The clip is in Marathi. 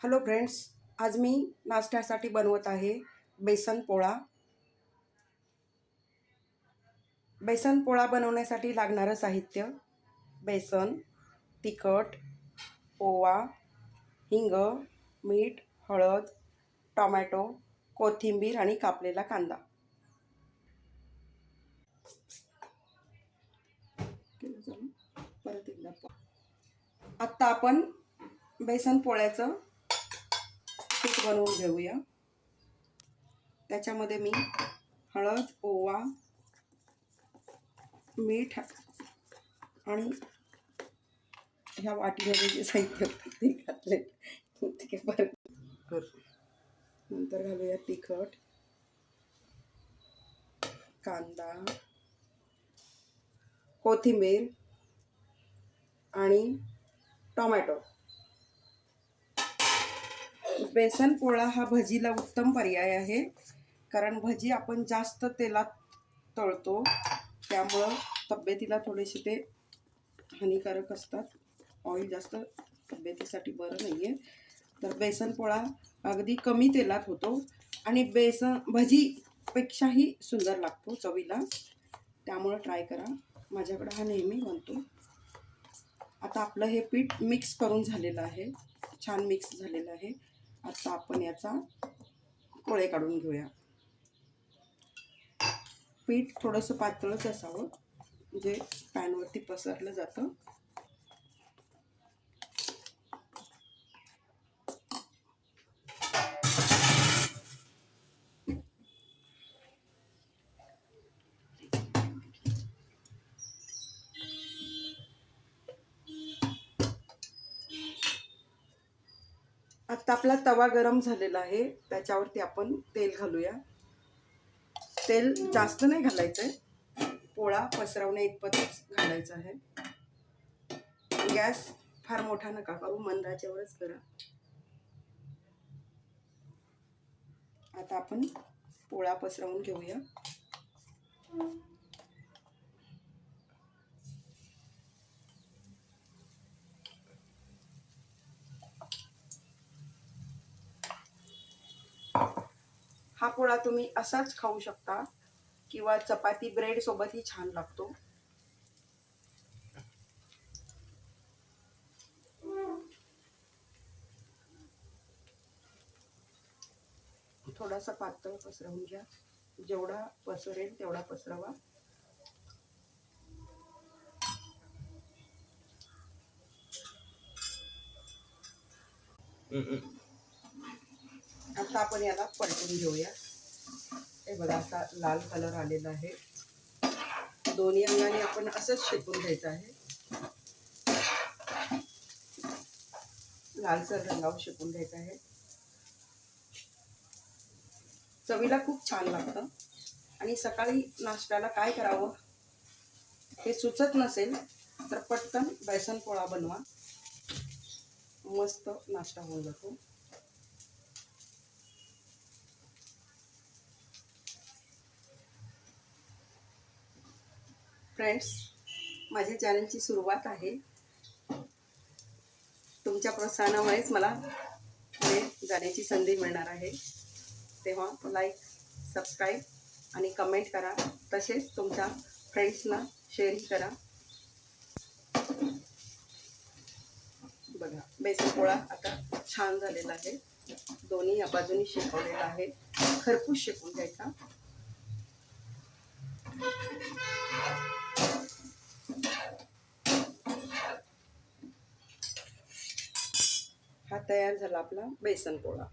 हॅलो फ्रेंड्स आज मी नाश्त्यासाठी बनवत आहे बेसन पोळा. बेसन पोळा बनवण्यासाठी लागणारं साहित्य बेसन तिखट ओवा हिंग मीठ हळद टोमॅटो कोथिंबीर आणि कापलेला कांदा. परत एकदा आत्ता आपण बेसन पोळ्याचं पीठ बनवून घेऊया. त्याच्यामध्ये मी हळद ओवा मीठ आणि ह्या वाटीमध्ये जे साहित्य होतं ते घातले ते कर. नंतर घालूया तिखट कांदा कोथिंबीर आणि टोमॅटो. बेसन पोळा हा भजीला उत्तम पर्याय आहे. कारण भजी आपण जास्त तेलात तळतो. त्यामुळं तब्येतीला थोडेसे ते हानिकारक असतात. ऑइल जास्त तब्येतीसाठी बरं नाही आहे तर बेसन पोळा अगदी कमी तेलात होतो. आणि बेसन भजीपेक्षाही सुंदर लागतो चवीला. त्यामुळं ट्राय करा. माझ्याकडं हा नेहमी बनतो. आता आपलं हे पीठ मिक्स करून झालेलं आहे. छान मिक्स झालेलं आहे. आता आपण याचा पोळे काढून घेऊया. पीठ थोडंसं पातळच असावं जे पॅनवरती पसरलं जातं. आता आपला तवा गरम झालेला आहे. त्याच्यावरती आपण तेल घालूया. तेल जास्त नाही घालायचं आहे पोळा पसरवणे इतपतच घालायचं आहे. गॅस फार मोठा नका करू मंदाच्यावरच करा. आता आपण पोळा पसरवून घेऊया. हा पोळा तुम्ही असाच खाऊ शकता किंवा चपाती ब्रेड सोबतही छान लागतो. थोडासा पातळ पसरवून घ्या. जेवढा पसरेल तेवढा पसरवा. आता आपण याला पलटून घेऊया. हे बघा असा लाल कलर आलेला आहे. दोन्ही अंगाने आपण असंच शेकून घ्यायचं आहे. लालसर रंगावर शेकून घ्यायचं आहे. चवीला खूप छान लागतं. आणि सकाळी नाश्त्याला काय करावं हे सुचत नसेल तर पटकन बेसन पोळा बनवा. मस्त नाश्ता होऊन जातो. फ्रेंड्स माझ्या चॅनलची सुरुवात आहे. तुमच्या प्रोत्साहनामुळेच मला पुढे जाण्याची संधी मिळणार आहे. तेव्हा लाईक सबस्क्राईब आणि कमेंट करा. तसेच तुमच्या फ्रेंड्सना शेअरही करा. बघा बेसन पोळा आता छान झालेला आहे. दोन्ही या बाजूनी शेकवलेला आहे. खरपूस शेकून घ्यायचा. हा तयार झाला आपला बेसन पोळा.